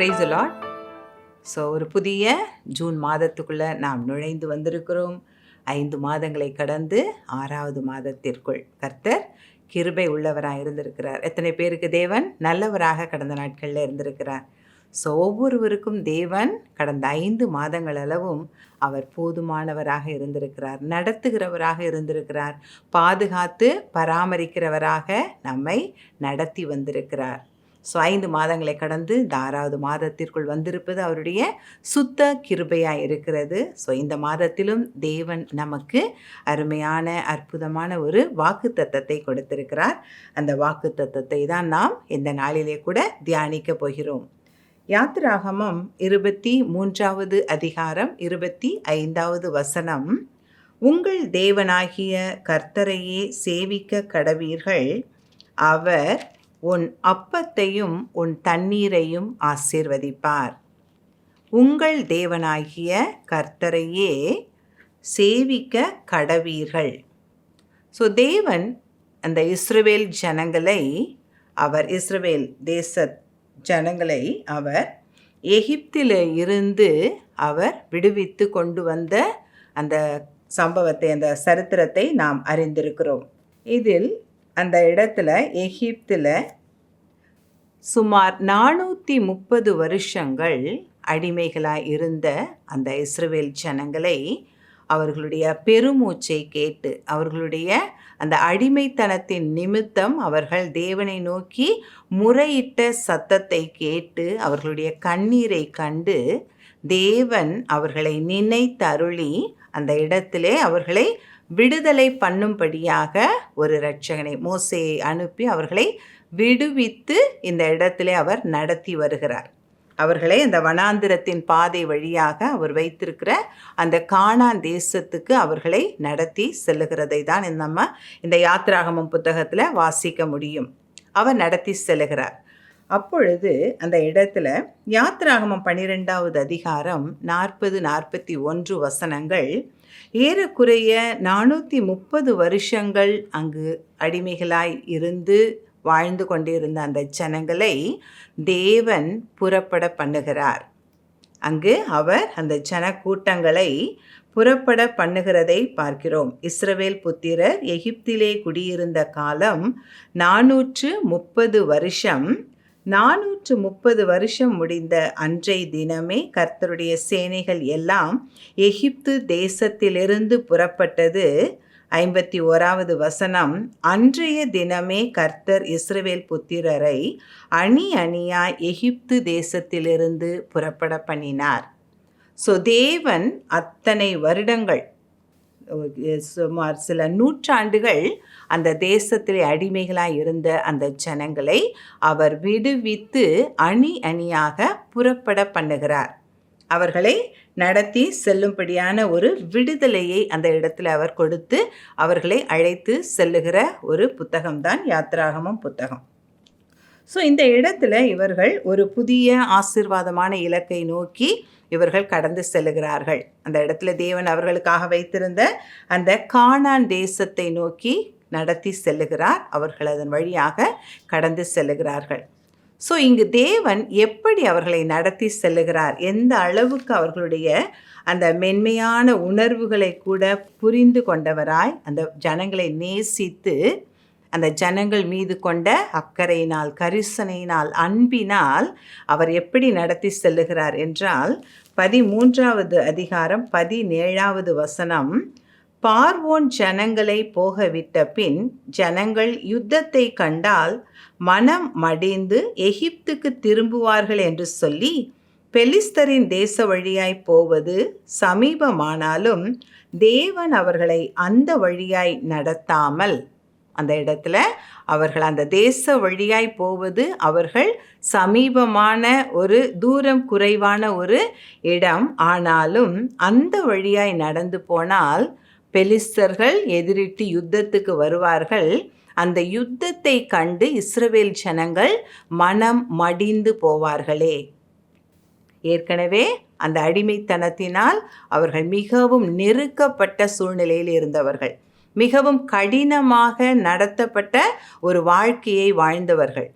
Price lot so ஒரு புதிய June மாதத்துக்குள்ளே நாம் நுழைந்து வந்திருக்கிறோம். ஐந்து மாதங்களை கடந்து ஆறாவது மாதத்திற்குள் கர்த்தர் கிருபை உள்ளவராக இருந்திருக்கிறார். எத்தனை பேருக்கு தேவன் நல்லவராக கடந்த நாட்களில் இருந்திருக்கிறார். ஸோ ஒவ்வொருவருக்கும் தேவன் கடந்த ஐந்து மாதங்கள் அளவும் அவர் போதுமானவராக இருந்திருக்கிறார். நடத்துகிறவராக இருந்திருக்கிறார். பாதுகாத்து பராமரிக்கிறவராக நம்மை நடத்தி வந்திருக்கிறார். ஸோ ஐந்து மாதங்களை கடந்து இந்த ஆறாவது மாதத்திற்குள் வந்திருப்பது அவருடைய சுத்த கிருபையாக இருக்கிறது. ஸோ இந்த மாதத்திலும் தேவன் நமக்கு அருமையான அற்புதமான ஒரு வாக்கு தத்தத்தை கொடுத்திருக்கிறார். அந்த வாக்கு தத்தத்தை தான் நாம் இந்த நாளிலே கூட தியானிக்க போகிறோம். யாத்திராகமம் இருபத்தி மூன்றாவது அதிகாரம் இருபத்தி ஐந்தாவது வசனம். உங்கள் தேவனாகிய கர்த்தரையே சேவிக்க கடவீர்கள். அவர் உன் அப்பத்தையும் உன் தண்ணீரையும் ஆசீர்வதிப்பார். உங்கள் தேவனாகிய கர்த்தரையே சேவிக்க கடவீர்கள். ஸோ தேவன் அந்த இஸ்ரவேல் ஜனங்களை அவர் இஸ்ரவேல் தேச ஜனங்களை அவர் எகிப்தில் இருந்து அவர் விடுவித்து கொண்டு வந்த அந்த சம்பவத்தை அந்த சரித்திரத்தை நாம் அறிந்திருக்கிறோம். இதில் அந்த இடத்துல எகிப்தில் சுமார் நானூற்றி முப்பது வருஷங்கள் அடிமைகளாக இருந்த அந்த இஸ்ரவேல் ஜனங்களை அவர்களுடைய பெருமூச்சை கேட்டு அவர்களுடைய அந்த அடிமைத்தனத்தின் நிமித்தம் அவர்கள் தேவனை நோக்கி முறையிட்ட சத்தத்தை கேட்டு அவர்களுடைய கண்ணீரை கண்டு தேவன் அவர்களை நினைத்தருளி அந்த இடத்திலே அவர்களை விடுதலை பண்ணும்படியாக ஒரு ரட்சகனை மோசையை அனுப்பி அவர்களை விடுவித்து இந்த இடத்திலே அவர் நடத்தி வருகிறார். அவர்களை அந்த வனாந்திரத்தின் பாதை வழியாக அவர் வைத்திருக்கிற அந்த காணான் தேசத்துக்கு அவர்களை நடத்தி செல்லுகிறதை தான் நம்ம இந்த யாத்ராகமம் புத்தகத்தில் வாசிக்க முடியும். அவர் நடத்தி செல்லுகிறார். அப்பொழுது அந்த இடத்துல யாத்ராகமம் பன்னிரெண்டாவது அதிகாரம் நாற்பது நாற்பத்தி ஒன்று வசனங்கள் ஏறக்குறைய நானூற்றி முப்பது வருஷங்கள் அங்கு அடிமைகளாய் இருந்து வாழ்ந்து கொண்டிருந்த அந்த ஜனங்களை தேவன் புறப்பட பண்ணுகிறார். அங்கு அவர் அந்த ஜன கூட்டங்களை புறப்பட பண்ணுகிறதை பார்க்கிறோம். இஸ்ரவேல் புத்திரர் எகிப்திலே குடியிருந்த காலம் நானூற்று முப்பது வருஷம் நானூற்று முப்பது வருஷம் முடிந்த அன்றைய தினமே கர்த்தருடைய சேனைகள் எல்லாம் எகிப்து தேசத்திலிருந்து புறப்பட்டது. ஐம்பத்தி ஓராவது வசனம். அன்றைய தினமே கர்த்தர் இஸ்ரவேல் புத்திரரை அணி அணியாய் எகிப்து தேசத்திலிருந்து புறப்பட பண்ணினார். ஸோ தேவன் அத்தனை வருடங்கள் சுமார் சில நூற்றாண்டுகள் அந்த தேசத்திலே அடிமைகளாக இருந்த அந்த ஜனங்களை அவர் விடுவித்து அணி அணியாக புறப்பட பண்ணுகிறார். அவர்களை நடத்தி செல்லும்படியான ஒரு விடுதலையை அந்த இடத்துல அவர் கொடுத்து அவர்களை அழைத்து செல்லுகிற ஒரு புத்தகம்தான் யாத்ராகமம் புத்தகம். ஸோ இந்த இடத்துல இவர்கள் ஒரு புதிய ஆசிர்வாதமான இலக்கை நோக்கி இவர்கள் கடந்து செல்லுகிறார்கள். அந்த இடத்துல தேவன் அவர்களுக்காக வைத்திருந்த அந்த காணான் தேசத்தை நோக்கி நடத்தி செல்லுகிறார். அவர்கள் அதன் வழியாக கடந்து செல்லுகிறார்கள். ஸோ இங்கு தேவன் எப்படி அவர்களை நடத்தி செல்லுகிறார்? எந்த அளவுக்கு அவர்களுடைய அந்த மென்மையான உணர்வுகளை கூட புரிந்து கொண்டவராய் அந்த ஜனங்களை நேசித்து அந்த ஜனங்கள் மீது கொண்ட அக்கறையினால் கரிசனையினால் அன்பினால் அவர் எப்படி நடத்தி செல்லுகிறார் என்றால் பதிமூன்றாவது அதிகாரம் பதினேழாவது வசனம் பார்வோன் ஜனங்களை போகவிட்ட பின் ஜனங்கள் யுத்தத்தை கண்டால் மனம் மடிந்து எகிப்துக்கு திரும்புவார்கள் என்று சொல்லி பெலிஸ்தரின் தேச வழியாய் போவது சமீபமானாலும் தேவன் அவர்களை அந்த வழியாய் நடத்தாமல் அந்த இடத்துல அவர்கள் அந்த தேச வழியாய் போவது அவர்கள் சமீபமான ஒரு தூரம் குறைவான ஒரு இடம். ஆனாலும் அந்த வழியாய் நடந்து போனால் பெலிஸ்தர்கள் எதிரிட்டு யுத்தத்துக்கு வருவார்கள். அந்த யுத்தத்தை கண்டு இஸ்ரவேல் ஜனங்கள் மனம் மடிந்து போவார்களே. ஏற்கனவே அந்த அடிமைத்தனத்தினால் அவர்கள் மிகவும் நெருக்கப்பட்ட சூழ்நிலையில் இருந்தவர்கள். மிகவும் கடினமாக நடத்தப்பட்ட ஒரு வாழ்க்கையை வாழ்ந்தவர்கள்.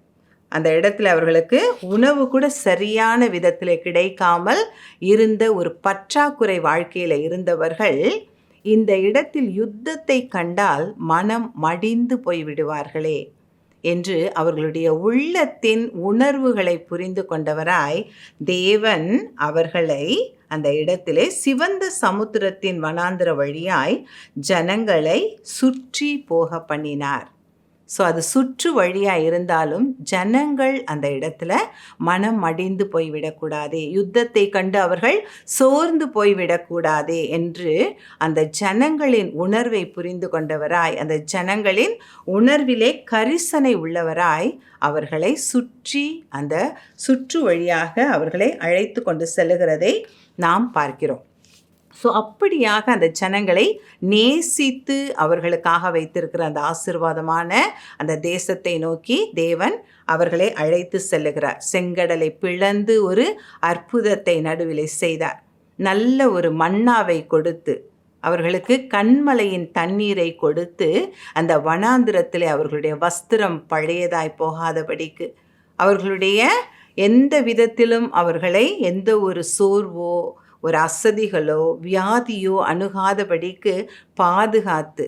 அந்த இடத்துல அவர்களுக்கு உணவு கூட சரியான விதத்தில் கிடைக்காமல் இருந்த ஒரு பற்றாக்குறை வாழ்க்கையில் இருந்தவர்கள் இந்த இடத்தில் யுத்தத்தை கண்டால் மனம் மடிந்து போய்விடுவார்களே என்று அவர்களுடைய உள்ளத்தின் உணர்வுகளை புரிந்து கொண்டவராய் தேவன் அவர்களை அந்த இடத்திலே சிவந்த சமுத்திரத்தின் வனாந்திர வழியாய் ஜனங்களை சுற்றி போக பண்ணினார். ஸோ அது சுற்று வழியாக இருந்தாலும் ஜனங்கள் அந்த இடத்துல மனம் மடிந்து போய்விடக்கூடாது யுத்தத்தை கண்டு அவர்கள் சோர்ந்து போய்விடக்கூடாதே என்று அந்த ஜனங்களின் உணர்வை புரிந்து கொண்டவராய் அந்த ஜனங்களின் உணர்விலே கரிசனை உள்ளவராய் அவர்களை சுற்றி அந்த சுற்று வழியாக அவர்களை அழைத்து கொண்டு செல்லுகிறதை நாம் பார்க்கிறோம். ஸோ அப்படியாக அந்த ஜனங்களை நேசித்து அவர்களுக்காக வைத்திருக்கிற அந்த ஆசிர்வாதமான அந்த தேசத்தை நோக்கி தேவன் அவர்களை அழைத்து செல்லுகிறார். செங்கடலை பிளந்து ஒரு அற்புதத்தை நடுவிலை செய்தார். நல்ல ஒரு மண்ணாவை கொடுத்து அவர்களுக்கு கண்மலையின் தண்ணீரை கொடுத்து அந்த வனாந்திரத்திலே அவர்களுடைய வஸ்திரம் பழையதாய் போகாதபடிக்கு அவர்களுடைய எந்த விதத்திலும் அவர்களை எந்த ஒரு சோர்வோ ஒரு அசதிகளோ வியாதியோ அணுகாதபடிக்கு பாதுகாத்து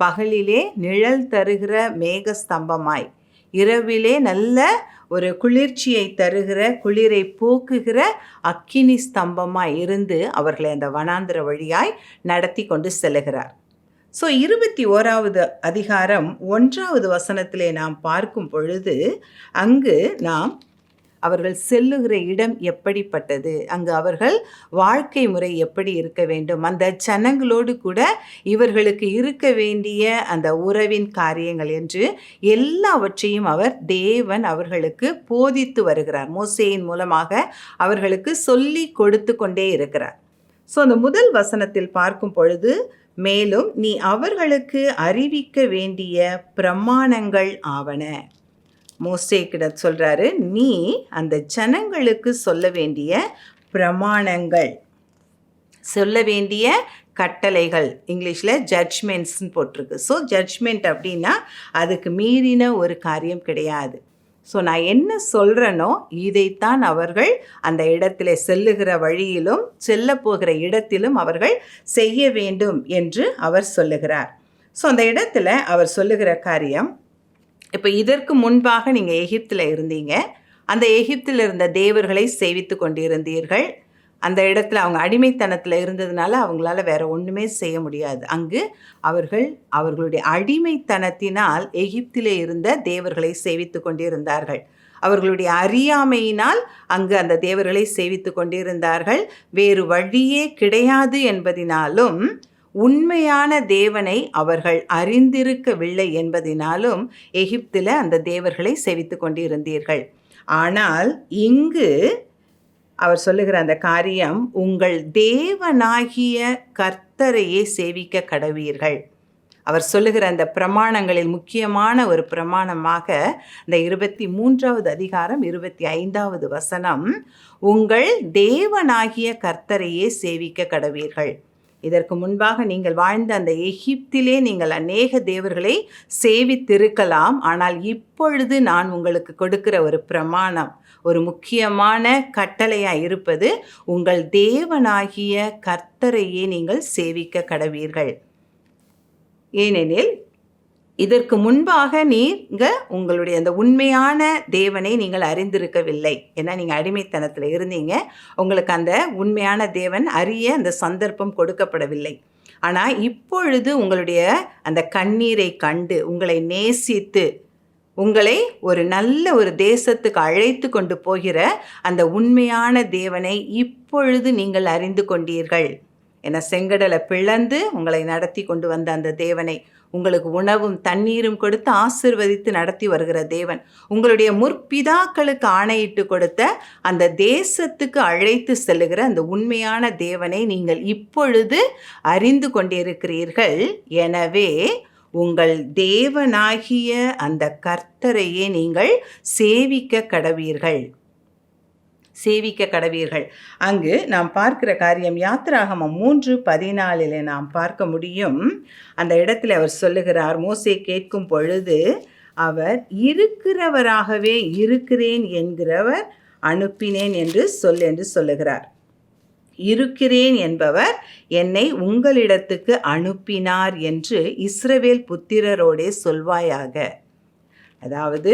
பகலிலே நிழல் தருகிற மேக ஸ்தம்பமாய் இரவிலே நல்ல ஒரு குளிர்ச்சியை தருகிற குளிரை போக்குகிற அக்கினி ஸ்தம்பமாக இருந்து அவர்களை அந்த வனாந்திர வழியாய் நடத்தி கொண்டு செல்கிறார் ஸோ இருபத்தி ஓராவது அதிகாரம் ஒன்றாவது வசனத்திலே நாம் பார்க்கும் பொழுது அங்கு நாம் அவர்கள் செல்லுகிற இடம் எப்படிப்பட்டது? அங்கு அவர்கள் வாழ்க்கை முறை எப்படி இருக்க வேண்டும்? அந்த ஜனங்களோடு கூட இவர்களுக்கு இருக்க வேண்டிய அந்த உறவின் காரியங்கள் என்று எல்லாவற்றையும் அவர் தேவன் அவர்களுக்கு போதித்து வருகிறார். மோசையின் மூலமாக அவர்களுக்கு சொல்லி கொடுத்து கொண்டே இருக்கிறார். ஸோ அந்த முதல் வசனத்தில் பார்க்கும் பொழுது மேலும் நீ அவர்களுக்கு அறிவிக்க வேண்டிய பிரமாணங்கள் ஆவன. மோசேக்கிட சொல்கிறாரு நீ அந்த ஜனங்களுக்கு சொல்ல வேண்டிய பிரமாணங்கள் சொல்ல வேண்டிய கட்டளைகள் இங்கிலீஷில் ஜட்ஜ்மெண்ட்ஸ்னு போட்டிருக்கு. ஸோ ஜட்ஜ்மெண்ட் அப்படின்னா அதுக்கு மீறின ஒரு காரியம் கிடையாது. ஸோ நான் என்ன சொல்கிறேனோ இதைத்தான் அவர்கள் அந்த இடத்துல செல்லுகிற வழியிலும் செல்ல போகிற இடத்திலும் அவர்கள் செய்ய வேண்டும் என்று அவர் சொல்லுகிறார். ஸோ அந்த இடத்துல அவர் சொல்லுகிற காரியம் இப்போ இதற்கு முன்பாக நீங்கள் எகிப்தில் இருந்தீங்க. அந்த எகிப்தில் இருந்த தேவர்களை சேவித்து கொண்டிருந்தீர்கள். அந்த இடத்துல அவங்க அடிமைத்தனத்தில் இருந்ததுனால அவங்களால வேற ஒன்றுமே செய்ய முடியாது. அங்கு அவர்கள் அவர்களுடைய அடிமைத்தனத்தினால் எகிப்திலே இருந்த தேவர்களை சேவித்து கொண்டிருந்தார்கள். அவர்களுடைய அறியாமையினால் அங்கு அந்த தேவர்களை சேவித்து கொண்டிருந்தார்கள். வேறு வழியே கிடையாது என்பதினாலும் உண்மையான தேவனை அவர்கள் அறிந்திருக்கவில்லை என்பதினாலும் எகிப்தில் அந்த தேவர்களை செவித்து கொண்டிருந்தீர்கள். ஆனால் இங்கு அவர் சொல்லுகிற அந்த காரியம் உங்கள் தேவனாகிய கர்த்தரையே சேவிக்க கடவீர்கள். அவர் சொல்லுகிற அந்த பிரமாணங்களில் முக்கியமான ஒரு பிரமாணமாக இந்த இருபத்தி மூன்றாவது அதிகாரம் இருபத்தி ஐந்தாவது வசனம் உங்கள் தேவனாகிய கர்த்தரையே சேவிக்க கடவீர்கள். இதற்கு முன்பாக நீங்கள் வாழ்ந்த அந்த எகிப்திலே நீங்கள் அநேக தேவர்களை சேவித்திருக்கலாம். ஆனால் இப்பொழுது நான் உங்களுக்கு கொடுக்கிற ஒரு பிரமாணம் ஒரு முக்கியமான கட்டளையாக இருப்பது உங்கள் தேவனாகிய கர்த்தரையே நீங்கள் சேவிக்க கடவீர்கள். ஏனெனில் இதற்கு முன்பாக நீங்கள் உங்களுடைய அந்த உண்மையான தேவனை நீங்கள் அறிந்திருக்கவில்லை. ஏன்னா நீங்கள் அடிமைத்தனத்தில் இருந்தீங்க. உங்களுக்கு அந்த உண்மையான தேவன் அறிய அந்த சந்தர்ப்பம் கொடுக்கப்படவில்லை. ஆனால் இப்பொழுது உங்களுடைய அந்த கண்ணீரை கண்டு உங்களை நேசித்து உங்களை ஒரு நல்ல ஒரு தேசத்துக்கு அழைத்து கொண்டு போகிற அந்த உண்மையான தேவனை இப்பொழுது நீங்கள் அறிந்து கொண்டீர்கள். என செங்கடலை பிளந்து உங்களை நடத்தி கொண்டு வந்த அந்த தேவனை உங்களுக்கு உணவும் தண்ணீரும் கொடுத்து ஆசிர்வதித்து நடத்தி வருகிற தேவன். உங்களுடைய முற்பிதாக்களுக்கு ஆணையிட்டு கொடுத்த அந்த தேசத்துக்கு அழைத்து செல்லுகிற அந்த உண்மையான தேவனை நீங்கள் இப்பொழுது அறிந்து கொண்டிருக்கிறீர்கள். எனவே உங்கள் தேவனாகிய அந்த கர்த்தரையே நீங்கள் சேவிக்க கடவீர்கள். சேவிக்க கடவீர்கள். அங்கு நாம் பார்க்கிற காரியம் யாத்திராகமம் மூன்று பதினாலில் நாம் பார்க்க முடியும். அந்த இடத்துல அவர் சொல்லுகிறார் மோசே கேட்கும் பொழுது அவர் இருக்கிறவராகவே இருக்கிறேன் என்கிறவர் அனுப்பினேன் என்று சொல் என்று சொல்லுகிறார். இருக்கிறேன் என்பவர் என்னை உங்களிடத்துக்கு அனுப்பினார் என்று இஸ்ரவேல் புத்திரரோடே சொல்வாயாக. அதாவது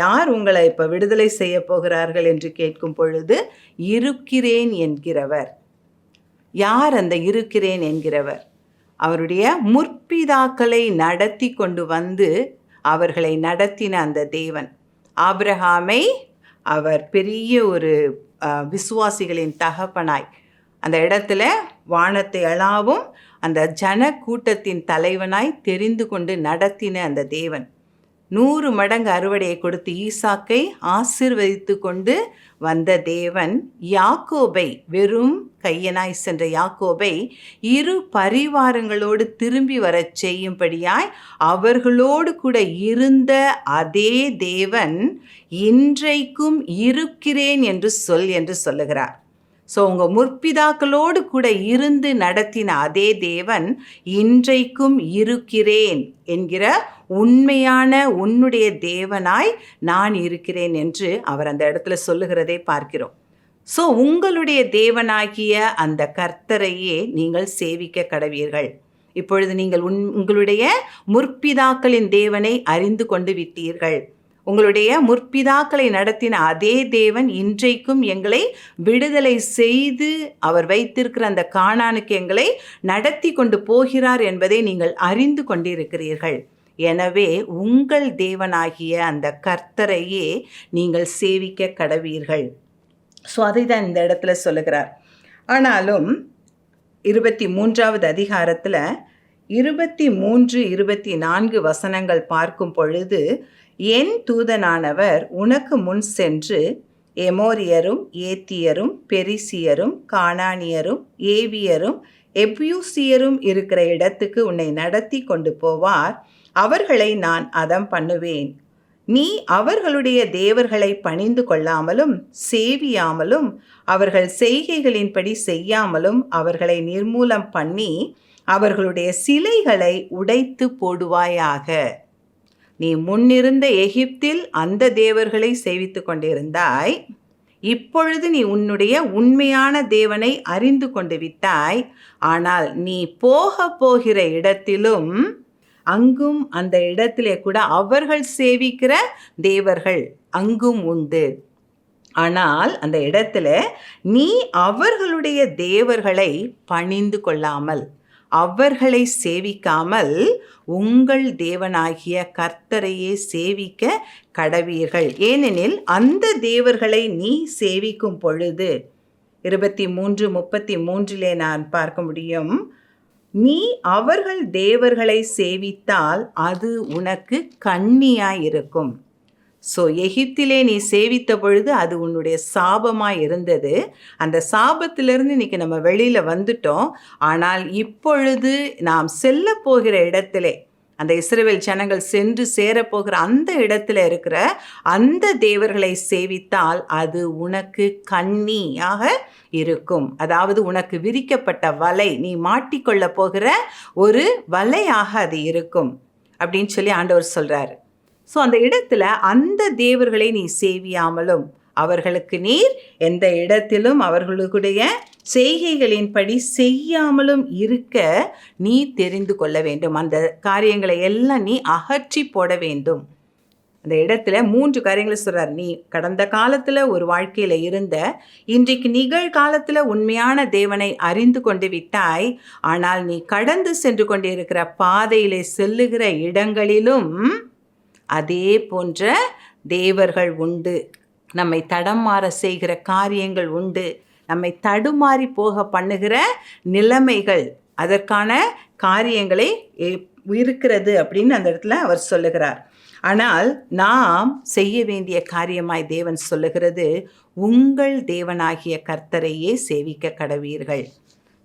யார் உங்களை இப்போ விடுதலை செய்ய போகிறார்கள் என்று கேட்கும் பொழுது இருக்கிறேன் என்கிறவர். யார் அந்த இருக்கிறேன் என்கிறவர் அவருடைய முற்பிதாக்களை நடத்தி கொண்டு வந்து அவர்களை நடத்தின அந்த தேவன். ஆப்ரஹாமை அவர் பெரிய ஒரு விசுவாசிகளின் தகப்பனாய். அந்த இடத்துல வானத்தை அளாவும் அந்த ஜன கூட்டத்தின் தலைவனாய் தெரிந்து கொண்டு நடத்தின அந்த தேவன். நூறு மடங்கு அறுவடையை கொடுத்து ஈசாக்கை ஆசிர்வதித்து கொண்டு வந்த தேவன் யாக்கோபை வெறும் கையனாய் சென்ற யாக்கோபை இரு பரிவாரங்களோடு திரும்பி வரச் செய்யும்படியாய் அவர்களோடு கூட இருந்த அதே தேவன் இன்றைக்கும் இருக்கிறேன் என்று சொல் என்று சொல்லுகிறார். ஸோ உங்கள் முற்பிதாக்களோடு கூட இருந்து நடத்தின அதே தேவன் இன்றைக்கும் இருக்கிறேன் என்கிற உண்மையான உன்னுடைய தேவனாய் நான் இருக்கிறேன் என்று அவர் அந்த இடத்துல சொல்லுகிறதை பார்க்கிறோம். ஸோ உங்களுடைய தேவனாகிய அந்த கர்த்தரையே நீங்கள் சேவிக்க கடவீர்கள். இப்பொழுது நீங்கள் உன் உங்களுடைய முற்பிதாக்களின் தேவனை அறிந்து கொண்டு விட்டீர்கள். உங்களுடைய முற்பிதாக்களை நடத்தின அதே தேவன் இன்றைக்கும் எங்களை விடுதலை செய்து அவர் வைத்திருக்கிற அந்த காணானுக்கு எங்களை நடத்தி கொண்டு போகிறார் என்பதை நீங்கள் அறிந்து கொண்டிருக்கிறீர்கள். எனவே உங்கள் தேவனாகிய அந்த கர்த்தரையே நீங்கள் சேவிக்க கடவீர்கள். ஸோ அதை தான் இந்த இடத்துல சொல்லுகிறார். ஆனாலும் இருபத்தி மூன்றாவது அதிகாரத்தில் இருபத்தி மூன்று இருபத்தி நான்கு வசனங்கள் பார்க்கும் பொழுது என் தூதனானவர் உனக்கு முன் சென்று எமோரியரும் ஏத்தியரும் பெரிசியரும் கானானியரும் ஏவியரும் எப்யூசியரும் இருக்கிற இடத்துக்கு உன்னை நடத்தி கொண்டு போவார். அவர்களை நான் அதம் பண்ணுவேன். நீ அவர்களுடைய தேவர்களை பணிந்து கொள்ளாமலும் சேவியாமலும் அவர்கள் செய்கைகளின்படி செய்யாமலும் அவர்களை நிர்மூலம் பண்ணி அவர்களுடைய சிலைகளை உடைத்து போடுவாயாக. நீ முன்னிருந்த எகிப்தில் அந்த தேவர்களை சேவித்து கொண்டிருந்தாய். இப்பொழுது நீ உன்னுடைய உண்மையான தேவனை அறிந்து கொண்டு விட்டாய். ஆனால் நீ போக போகிற இடத்திலும் அங்கும் அந்த இடத்திலே கூட அவர்கள் சேவிக்கிற தேவர்கள் அங்கும் உண்டு. ஆனால் அந்த இடத்துல நீ அவர்களுடைய தேவர்களை பணிந்து கொள்ளாமல் அவர்களை சேவிக்காமல் உங்கள் தேவனாகிய கர்த்தரையே சேவிக்க கடவீர்கள். ஏனெனில் அந்த தேவர்களை நீ சேவிக்கும் பொழுது இருபத்தி மூன்று முப்பத்தி மூன்றிலே நான் பார்க்க முடியும் நீ அவர்கள் தேவர்களை சேவித்தால் அது உனக்கு கண்ணியாயிருக்கும். ஸோ எகிப்திலே நீ சேவித்த பொழுது அது உன்னுடைய சாபமாக இருந்தது. அந்த சாபத்திலிருந்து இன்னைக்கு நம்ம வெளியில் வந்துட்டோம். ஆனால் இப்பொழுது நாம் செல்ல போகிற இடத்திலே அந்த இஸ்ரவேல் ஜனங்கள் சென்று சேரப்போகிற அந்த இடத்துல இருக்கிற அந்த தேவர்களை சேவித்தால் அது உனக்கு கண்ணியாக இருக்கும். அதாவது உனக்கு விரிக்கப்பட்ட வலை நீ மாட்டிக்கொள்ள போகிற ஒரு வலையாக அது இருக்கும். அப்படின்னு சொல்லி ஆண்டவர் சொல்கிறாரு ஸோ அந்த இடத்துல அந்த தேவர்களை நீ சேவியாமலும் அவர்களுக்கு நீர் எந்த இடத்திலும் அவர்களுடைய செய்கைகளின்படி செய்யாமலும் இருக்க நீ தெரிந்து கொள்ள வேண்டும். அந்த காரியங்களை எல்லாம் நீ அகற்றி போட வேண்டும். அந்த இடத்துல மூன்று காரியங்களை சொல்கிறார் நீ கடந்த காலத்தில் ஒரு வாழ்க்கையில் இருந்த இன்றைக்கு நிகழ்காலத்தில் உண்மையான தேவனை அறிந்து கொண்டு விட்டாய். ஆனால் நீ கடந்து சென்று கொண்டிருக்கிற பாதையிலே செல்லுகிற இடங்களிலும் அதே போன்ற தேவர்கள் உண்டு. நம்மை தடம் மாற செய்கிற காரியங்கள் உண்டு. நம்மை தடுமாறி போக பண்ணுகிற நிலைமைகள் அதற்கான காரியங்களை இருக்கிறது அப்படின்னு அந்த இடத்துல அவர் சொல்லுகிறார். ஆனால் நாம் செய்ய வேண்டிய காரியமாய் தேவன் சொல்லுகிறது உங்கள் தேவனாகிய கர்த்தரையே சேவிக்க கடவீர்கள்.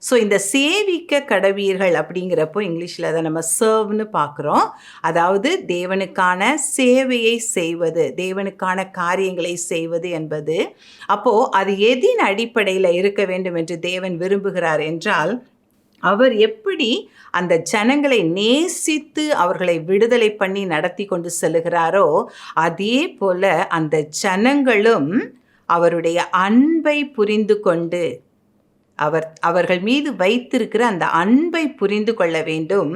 ஸோ இந்த சேவிக்க கடவீர்கள் அப்படிங்கிறப்போ இங்கிலீஷில் அதை நம்ம சர்வ்னு பார்க்குறோம். அதாவது தேவனுக்கான சேவையை செய்வது தேவனுக்கான காரியங்களை செய்வது என்பது. அப்போது அது எதின் அடிப்படையில் இருக்க வேண்டும் என்று தேவன் விரும்புகிறார் என்றால் அவர் எப்படி அந்த ஜனங்களை நேசித்து அவர்களை விடுதலை பண்ணி நடத்தி கொண்டு செல்லுகிறாரோ அதே போல அந்த ஜனங்களும் அவருடைய அன்பை புரிந்து கொண்டு அவர் அவர்கள் மீது வைத்திருக்கிற அந்த அன்பை புரிந்து கொள்ள வேண்டும்.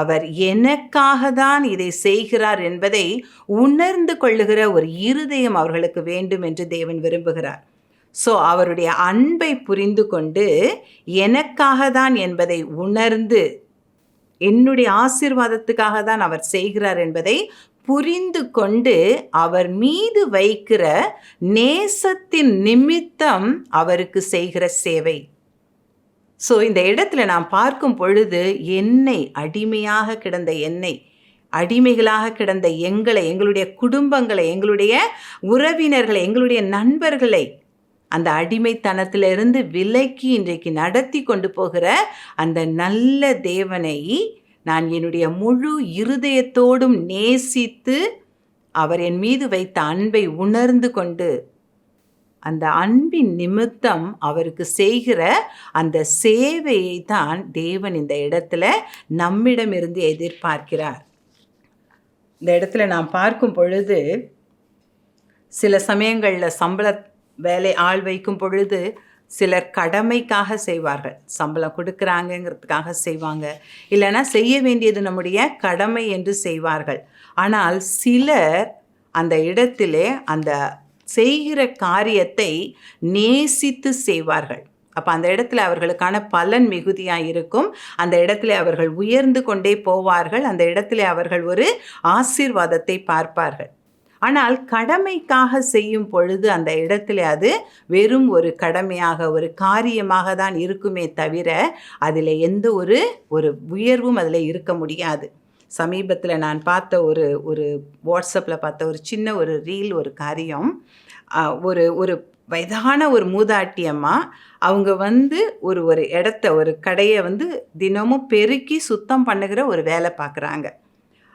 அவர் எனக்காக தான் இதை செய்கிறார் என்பதை உணர்ந்து கொள்ளுகிற ஒரு இருதயம் அவர்களுக்கு வேண்டும் என்று தேவன் விரும்புகிறார். ஸோ அவருடைய அன்பை புரிந்து கொண்டு எனக்காக தான் என்பதை உணர்ந்து என்னுடைய ஆசீர்வாதத்துக்காக தான் அவர் செய்கிறார் என்பதை புரிந்து கொண்டு அவர் மீது வைக்கிற நேசத்தின் நிமித்தம் அவருக்கு செய்கிற சேவை. ஸோ இந்த இடத்துல நாம் பார்க்கும் பொழுது என்னை அடிமையாக கிடந்த என்னை அடிமைகளாக கிடந்த எங்களை எங்களுடைய குடும்பங்களை எங்களுடைய உறவினர்களை எங்களுடைய நண்பர்களை அந்த அடிமைத்தனத்திலிருந்து விலக்கி இன்றைக்கு நடத்தி கொண்டு போகிற அந்த நல்ல தேவனை நான் என்னுடைய முழு இருதயத்தோடும் நேசித்து அவர் என் மீது வைத்த அன்பை உணர்ந்து கொண்டு அந்த அன்பின் நிமித்தம் அவருக்கு செய்கிற அந்த சேவையை தான் தேவன் இந்த இடத்துல நம்மிடமிருந்து எதிர்பார்க்கிறார். இந்த இடத்துல நாம் பார்க்கும் பொழுது சில சமயங்களில் சம்பள வேலை ஆள் வைக்கும் பொழுது சிலர் கடமைக்காக செய்வார்கள். சம்பளம் கொடுக்குறாங்கங்கிறதுக்காக செய்வாங்க. இல்லைன்னா செய்ய வேண்டியது நம்முடைய கடமை என்று செய்வார்கள். ஆனால் சிலர் அந்த இடத்திலே அந்த செய்கிற காரியத்தை நேசித்து செய்வார்கள். அப்போ அந்த இடத்துல அவர்களுக்கான பலன் மிகுதியாக இருக்கும். அந்த இடத்துல அவர்கள் உயர்ந்து கொண்டே போவார்கள். அந்த இடத்துல அவர்கள் ஒரு ஆசீர்வாதத்தை பார்ப்பார்கள். ஆனால் கடமைக்காக செய்யும் பொழுது அந்த இடத்துல அது வெறும் ஒரு கடமையாக ஒரு காரியமாக தான் இருக்குமே தவிர அதில் எந்த ஒரு ஒரு உயர்வும் அதில் இருக்க முடியாது. சமீபத்தில் நான் பார்த்த ஒரு ஒரு வாட்ஸ்அப்பில் பார்த்த ஒரு சின்ன ஒரு ரீல் ஒரு காரியம். ஒரு ஒரு வயதான ஒரு மூதாட்டி அம்மா அவங்க வந்து ஒரு ஒரு இடத்த ஒரு கடையை வந்து தினமும் பெருக்கி சுத்தம் பண்ணுகிற ஒரு வேலை பார்க்குறாங்க.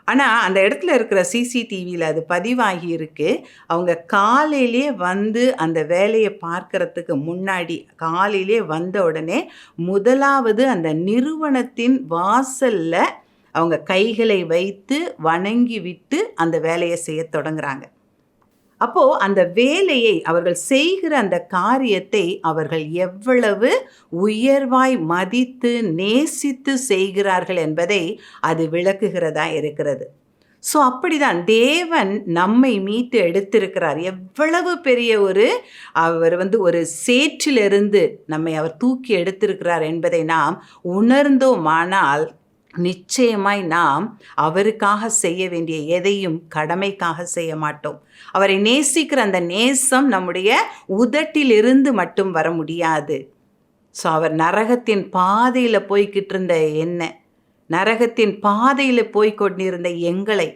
ஆனால் அந்த இடத்துல இருக்கிற சிசிடிவியில் அது பதிவாகி இருக்கு. அவங்க காலையிலே வந்து அந்த வேலையை பார்க்கறதுக்கு முன்னாடி காலையிலே வந்த உடனே முதலாவது அந்த நிறுவனத்தின் வாசலில் அவங்க கைகளை வைத்து வணங்கி விட்டு அந்த வேலையை செய்ய தொடங்குறாங்க. அப்போது அந்த வேலையை அவர்கள் செய்கிற அந்த காரியத்தை அவர்கள் எவ்வளவு உயர்வாய் மதித்து நேசித்து செய்கிறார்கள் என்பதை அது விளக்குகிறதா இருக்கிறது. ஸோ அப்படிதான் தேவன் நம்மை மீட்டு எடுத்திருக்கிறார். எவ்வளவு பெரிய ஒரு அவர் வந்து ஒரு சேற்றிலிருந்து நம்மை அவர் தூக்கி எடுத்திருக்கிறார் என்பதை நாம் உணர்ந்தோமானால் நிச்சயமாய் நாம் அவருக்காக செய்ய வேண்டிய எதையும் கடமைக்காக செய்ய மாட்டோம். அவரை நேசிக்கிற அந்த நேசம் நம்முடைய உதட்டிலிருந்து மட்டும் வர முடியாது. ஸோ அவர் நரகத்தின் பாதையில் போய்கிட்டு இருந்த என்ன? நரகத்தின் பாதையில் போய்கொண்டிருந்த எங்களை.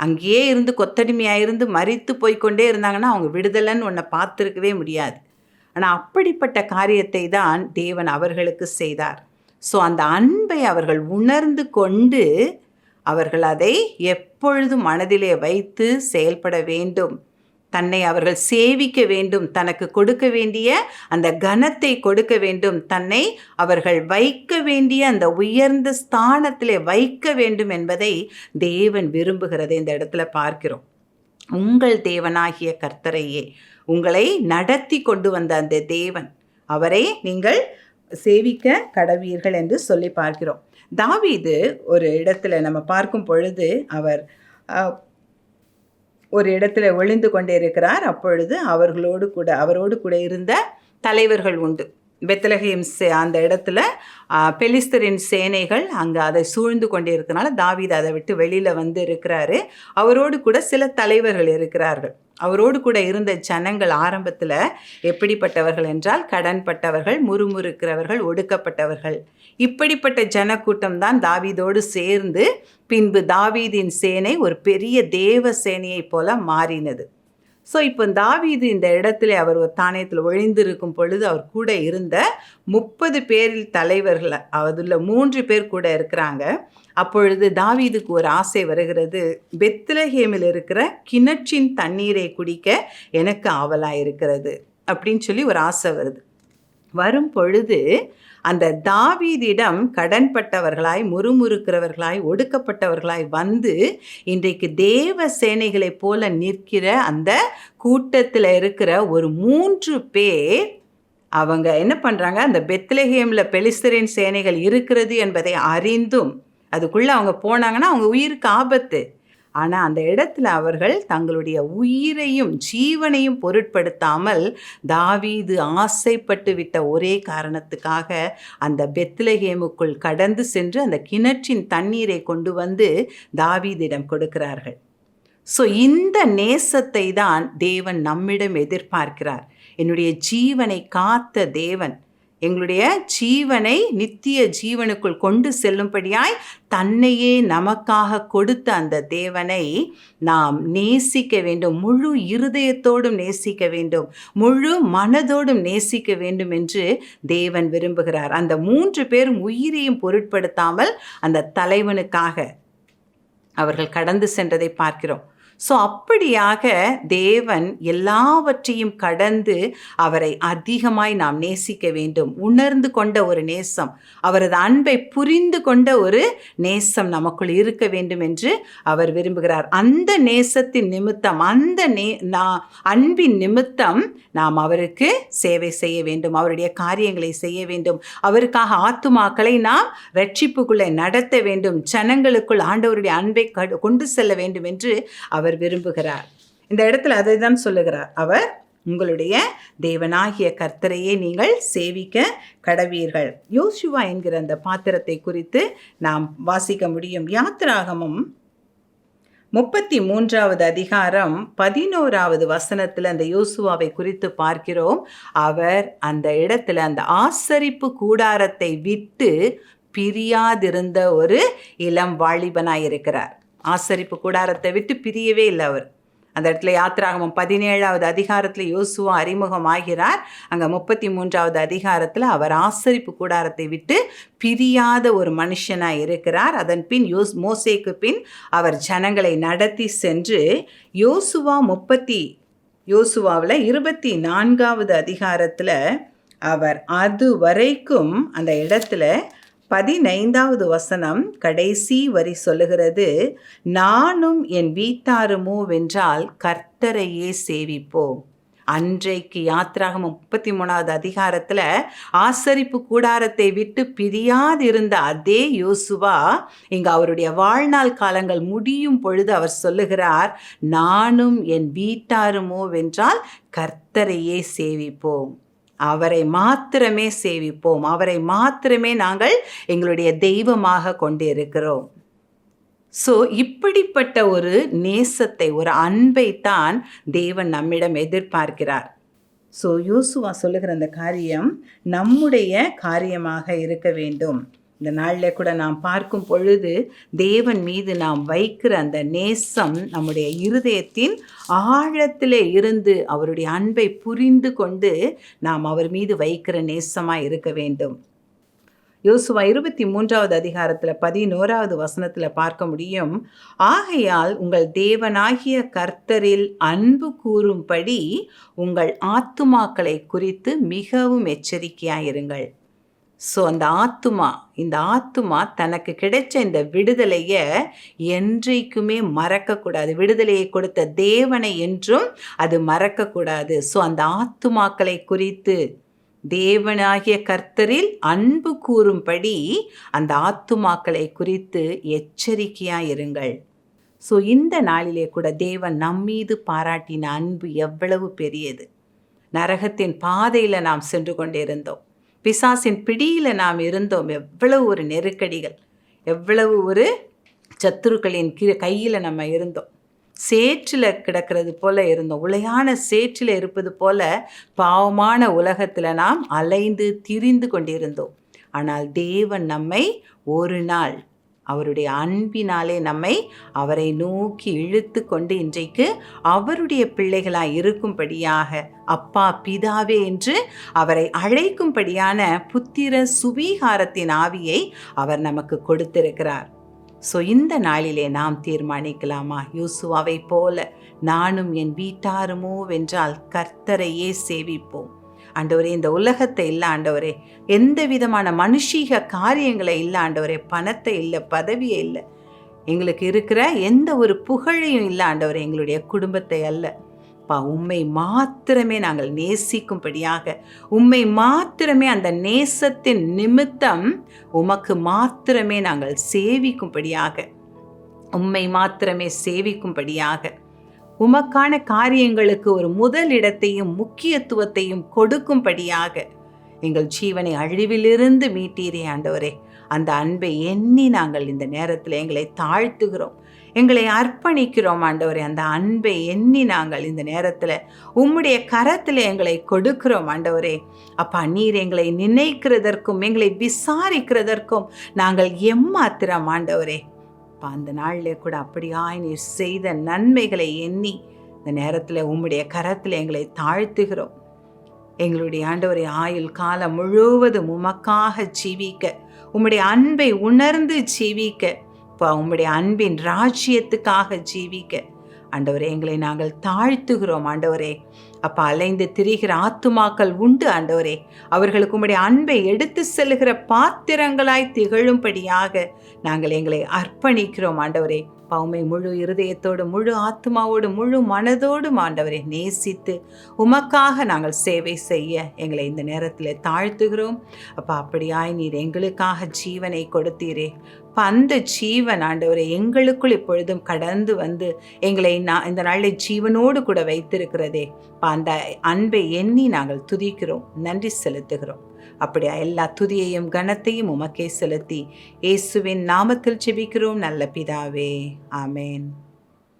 அங்கேயே இருந்து கொத்தடிமையாக இருந்து மறித்து போய்கொண்டே இருந்தாங்கன்னா அவங்க விடுதலைன்னு ஒன்றை பார்த்துருக்கவே முடியாது. ஆனால் அப்படிப்பட்ட காரியத்தை தான் தேவன் அவர்களுக்கு செய்தார். ஸோ அந்த அன்பை அவர்கள் உணர்ந்து கொண்டு அவர்கள் அதை எப்பொழுதும் மனதிலே வைத்து செயல்பட வேண்டும் தன்னை அவர்கள் சேவிக்க வேண்டும் தனக்கு கொடுக்க வேண்டிய அந்த கனத்தை கொடுக்க வேண்டும் தன்னை அவர்கள் வைக்க வேண்டிய அந்த உயர்ந்த ஸ்தானத்திலே வைக்க வேண்டும் என்பதை தேவன் விரும்புகிறதை இந்த இடத்துல பார்க்கிறோம். உங்கள் தேவனாகிய கர்த்தரையே உங்களை நடத்தி கொண்டு வந்த அந்த தேவன் அவரை நீங்கள் சேவிக்க கடவீர்கள் என்று சொல்லி பார்க்கிறோம். தாவீது ஒரு இடத்துல நம்ம பார்க்கும் பொழுது அவர் ஒரு இடத்துல ஒளிந்து கொண்டே இருக்கிறார் அப்பொழுது அவர்களோடு கூட அவரோடு கூட இருந்த தலைவர்கள் உண்டு. பெத்தலகையும் சே அந்த இடத்துல பெலிஸ்தரின் சேனைகள் அங்கே அதை சூழ்ந்து கொண்டே இருக்கிறனால தாவீது அதை விட்டு வெளியில் வந்து இருக்கிறாரு. அவரோடு கூட சில தலைவர்கள் இருக்கிறார்கள். அவரோடு கூட இருந்த ஜனங்கள் ஆரம்பத்தில் எப்படிப்பட்டவர்கள் என்றால் கடன்பட்டவர்கள் முறுமுறுக்கிறவர்கள் ஒடுக்கப்பட்டவர்கள். இப்படிப்பட்ட ஜனக்கூட்டம் தான் தாவீதோடு சேர்ந்து பின்பு தாவீதின் சேனை ஒரு பெரிய தேவ சேனையைப் போல மாறினது. ஸோ இப்போ தாவீது இந்த இடத்துல அவர் ஒரு தானியத்தில் ஒழிந்திருக்கும் பொழுது அவர் கூட இருந்த முப்பது பேரில் தலைவர்கள் அதில் மூன்று பேர் கூட இருக்கிறாங்க. அப்பொழுது தாவீதுக்கு ஒரு ஆசை வருகிறது. பெத்லஹேமில் இருக்கிற கிணற்றின் தண்ணீரை குடிக்க எனக்கு ஆவலாக இருக்கிறது அப்படின்னு சொல்லி ஒரு ஆசை வருது. வரும் பொழுது அந்த தாவீதிடம் கடன்பட்டவர்களாய் முறுமுறுக்கிறவர்களாய் ஒடுக்கப்பட்டவர்களாய் வந்து இன்றைக்கு தேவ சேனைகளைப் போல நிற்கிற அந்த கூட்டத்தில் இருக்கிற ஒரு மூன்று பேர் அவங்க என்ன பண்ணுறாங்க அந்த பெத்லஹேமில் பெலிஸ்தரின் சேனைகள் இருக்கிறது என்பதை அறிந்தும் அதுக்குள்ளே அவங்க போனாங்கன்னா அவங்க உயிருக்கு ஆபத்து. ஆனால் அந்த இடத்துல அவர்கள் தங்களுடைய உயிரையும் ஜீவனையும் பொருட்படுத்தாமல் தாவீது ஆசைப்பட்டு விட்ட ஒரே காரணத்துக்காக அந்த பெத்லஹேமுக்குள் கடந்து சென்று அந்த கிணற்றின் தண்ணீரை கொண்டு வந்து தாவீதிடம் கொடுக்கிறார்கள். ஸோ இந்த நேசத்தை தான் தேவன் நம்மிடம் எதிர்பார்க்கிறார். என்னுடைய ஜீவனை காத்த தேவன் எங்களுடைய ஜீவனை நித்திய ஜீவனுக்குள் கொண்டு செல்லும்படியாய் தன்னையே நமக்காக கொடுத்த அந்த தேவனை நாம் நேசிக்க வேண்டும். முழு இருதயத்தோடும் நேசிக்க வேண்டும். முழு மனதோடும் நேசிக்க வேண்டும் என்று தேவன் விரும்புகிறார். அந்த மூன்று பேரும் உயிரையும் பொருட்படுத்தாமல் அந்த தலைவனுக்காக அவர்கள் கடந்து சென்றதை பார்க்கிறோம். ஸோ அப்படியாக தேவன் எல்லாவற்றையும் கடந்து அவரை அதிகமாய் நாம் நேசிக்க வேண்டும். உணர்ந்து கொண்ட ஒரு நேசம் அவரது அன்பை புரிந்து கொண்ட ஒரு நேசம் நமக்குள் இருக்க வேண்டும் என்று அவர் விரும்புகிறார். அந்த நேசத்தின் நிமித்தம் அந்த நே நான் அன்பின் நிமித்தம் நாம் அவருக்கு சேவை செய்ய வேண்டும். அவருடைய காரியங்களை செய்ய வேண்டும். அவருக்காக ஆத்துமாக்களை நாம் ரட்சிப்புக்குள்ளே நடத்த வேண்டும். ஜனங்களுக்குள் ஆண்டவருடைய அன்பை கொண்டு செல்ல வேண்டும் என்று அவர் அவர் விரும்புகிறார். இந்த இடத்துல அதை தான் சொல்லுகிறார். அவர் உங்களுடைய தேவனாகிய கர்த்தரையே நீங்கள் சேவிக்க கடவீர்கள். யோசுவா என்கிற அந்த பாத்திரத்தை குறித்து நாம் வாசிக்க முடியும். யாத்திராகமும் முப்பத்தி மூன்றாவது அதிகாரம் பதினோராவது வசனத்தில் அந்த யோசுவாவை குறித்து பார்க்கிறோம். அவர் அந்த இடத்துல அந்த ஆசரிப்பு கூடாரத்தை விட்டு பிரியாதிருந்த ஒரு இளம் வாலிபனாய் இருக்கிறார் ஆசரிப்பு கூடாரத்தை விட்டு பிரியவே இல்லை அவர். அந்த இடத்துல யாத்திராகமம் பதினேழாவது அதிகாரத்தில் யோசுவா அறிமுகம் ஆகிறார் அங்கே முப்பத்தி மூன்றாவது அதிகாரத்தில் அவர் ஆசரிப்பு கூடாரத்தை விட்டு பிரியாத ஒரு மனுஷனாக இருக்கிறார். அதன் பின் யோஸ் மோசேக்கு பின் அவர் ஜனங்களை நடத்தி சென்று யோசுவா முப்பத்தி யோசுவாவில் இருபத்தி நான்காவது அதிகாரத்தில் அவர் அது வரைக்கும் அந்த இடத்துல பதினைந்தாவது வசனம் கடைசி வரி சொல்லுகிறது நானும் என் வீட்டாருமோ வென்றால் கர்த்தரையே சேவிப்போம். அன்றைக்கு யாத்திராக முப்பத்தி மூணாவது அதிகாரத்தில் ஆசரிப்பு கூடாரத்தை விட்டு பிரியாதிருந்த அதே யோசுவா இங்கே அவருடைய வாழ்நாள் காலங்கள் முடியும் பொழுது அவர் சொல்லுகிறார் நானும் என் வீட்டாருமோ வென்றால் கர்த்தரையே சேவிப்போம். அவரை மாத்திரமே சேவிப்போம். அவரை மாத்திரமே நாங்கள் எங்களுடைய தெய்வமாக கொண்டிருக்கிறோம். ஸோ இப்படிப்பட்ட ஒரு நேசத்தை ஒரு அன்பை தான் தேவன் நம்மிடம் எதிர்பார்க்கிறார். ஸோ யூசுவா சொல்லுகிற அந்த காரியம் நம்முடைய காரியமாக இருக்க வேண்டும். இந்த நாளில் கூட நாம் பார்க்கும் பொழுது தேவன் மீது நாம் வைக்கிற அந்த நேசம் நம்முடைய இருதயத்தின் ஆழத்திலே இருந்து அவருடைய அன்பை புரிந்து கொண்டு நாம் அவர் மீது வைக்கிற நேசமாக இருக்க வேண்டும். யோசுவா இருபத்தி மூன்றாவது அதிகாரத்தில் பதினோராவது வசனத்தில் பார்க்க முடியும். ஆகையால் உங்கள் தேவனாகிய கர்த்தரில் அன்பு கூறும்படி உங்கள் ஆத்துமாக்களை குறித்து மிகவும் எச்சரிக்கையாயிருங்கள். ஸோ அந்த ஆத்துமா இந்த ஆத்துமா தனக்கு கிடைச்ச இந்த விடுதலையை என்றைக்குமே மறக்கக்கூடாது. விடுதலையை கொடுத்த தேவனை என்றும் அது மறக்கக்கூடாது. ஸோ அந்த ஆத்துமாக்களை குறித்து தேவனாகிய கர்த்தரில் அன்பு கூறும்படி அந்த ஆத்துமாக்களை குறித்து எச்சரிக்கையாக இருங்கள். ஸோ இந்த நாளிலே கூட தேவன் நம்மீது பாராட்டின அன்பு எவ்வளவு பெரியது. நரகத்தின் பாதையில் நாம் சென்று கொண்டிருந்தோம். பிசாசின் பிடியில் நாம் இருந்தோம். எவ்வளவு ஒரு நெருக்கடிகள் எவ்வளவு ஒரு சத்துருக்களின் கீழே கையில் நம்ம இருந்தோம். சேற்றில் கிடக்கிறது போல இருந்தோம். உளையான சேற்றில் இருப்பது போல பாவமான உலகத்தில் நாம் அலைந்து திரிந்து கொண்டிருந்தோம். ஆனால் தேவன் நம்மை ஒரு நாள் அவருடைய அன்பினாலே நம்மை அவரை நோக்கி இழுத்து கொண்டு இன்றைக்கு அவருடைய பிள்ளைகளாய் இருக்கும்படியாக அப்பா பிதாவே என்று அவரை அழைக்கும்படியான புத்திர சுவீகாரத்தின் ஆவியை அவர் நமக்கு கொடுத்திருக்கிறார். ஸோ இந்த நாளிலே நாம் தீர்மானிக்கலாமா? யூசுவாவை போல நானும் என் வீட்டாருமோ வென்றால் கர்த்தரையே சேவிப்போம். ஆண்டவரே இந்த உலகத்தை இல்லை ஆண்டவரே. எந்த விதமான மனுஷீக காரியங்களை இல்லை ஆண்டவரே. பணத்தை இல்லை பதவியை இல்லை. எங்களுக்கு இருக்கிற எந்த ஒரு புகழையும் இல்லை ஆண்டவரே. எங்களுடைய குடும்பத்தை அல்ல. பா உம்மை மாத்திரமே நாங்கள் நேசிக்கும்படியாக உம்மை மாத்திரமே அந்த நேசத்தின் நிமித்தம் உமக்கு மாத்திரமே நாங்கள் சேவிக்கும்படியாக உம்மை மாத்திரமே சேவிக்கும்படியாக உமக்கான காரியங்களுக்கு ஒரு முதலிடத்தையும் முக்கியத்துவத்தையும் கொடுக்கும்படியாக எங்கள் ஜீவனை அழிவிலிருந்து மீட்டீரே ஆண்டவரே. அந்த அன்பை எண்ணி நாங்கள் இந்த நேரத்தில் எங்களை தாழ்த்துகிறோம். எங்களை அர்ப்பணிக்கிறோம் ஆண்டவரே. அந்த அன்பை எண்ணி நாங்கள் இந்த நேரத்தில் உம்முடைய கரத்தில் எங்களை கொடுக்கிறோம் ஆண்டவரே. அப்பா நீர் எங்களை நினைக்கிறதற்கும் எங்களை விசாரிக்கிறதற்கும் நாங்கள் எம்மாத்திரம் ஆண்டவரே. அப்பா அந்த நாளில் கூட அப்படியாய் நீர் செய்த நன்மைகளை எண்ணி இந்த நேரத்தில் உம்முடைய கரத்தில் எங்களை தாழ்த்துகிறோம். எங்களுடைய ஆண்டவரை ஆயுள் காலம் முழுவதும் உமக்காக ஜீவிக்க உம்முடைய அன்பை உணர்ந்து ஜீவிக்க இப்போ உம்முடைய அன்பின் ராஜ்யத்துக்காக ஜீவிக்க ஆண்டவரே எங்களை நாங்கள் தாழ்த்துகிறோம். ஆண்டவரே அப்போ அலைந்து திரிகிற ஆத்துமாக்கள் உண்டு. ஆண்டவரே அவர்களுக்கு உம்முடைய அன்பை எடுத்து செல்லுகிற பாத்திரங்களாய் திகழும்படியாக நாங்கள் எங்களை அர்ப்பணிக்கிறோம். ஆண்டவரே பவுமை முழு இருதயத்தோடு முழு ஆத்மாவோடு முழு மனதோடு ஆண்டவரை நேசித்து உமக்காக நாங்கள் சேவை செய்ய எங்களை இந்த நேரத்தில் தாழ்த்துகிறோம். அப்பா அப்படியாய் நீர் எங்களுக்காக ஜீவனை கொடுத்தீரே. அப்போ அந்த ஜீவன் ஆண்டவரை எங்களுக்குள் இப்பொழுதும் கடந்து வந்து எங்களை நான் இந்த நாளில் ஜீவனோடு கூட வைத்திருக்கிறதே. அந்த அன்பை எண்ணி நாங்கள் துதிக்கிறோம் நன்றி செலுத்துகிறோம். அப்படியா? எல்லா துதியையும் கனத்தையும் உமக்கே செலுத்தி இயேசுவின் நாமத்தில் ஜெபிக்கிறோம் நல்ல பிதாவே. ஆமேன்.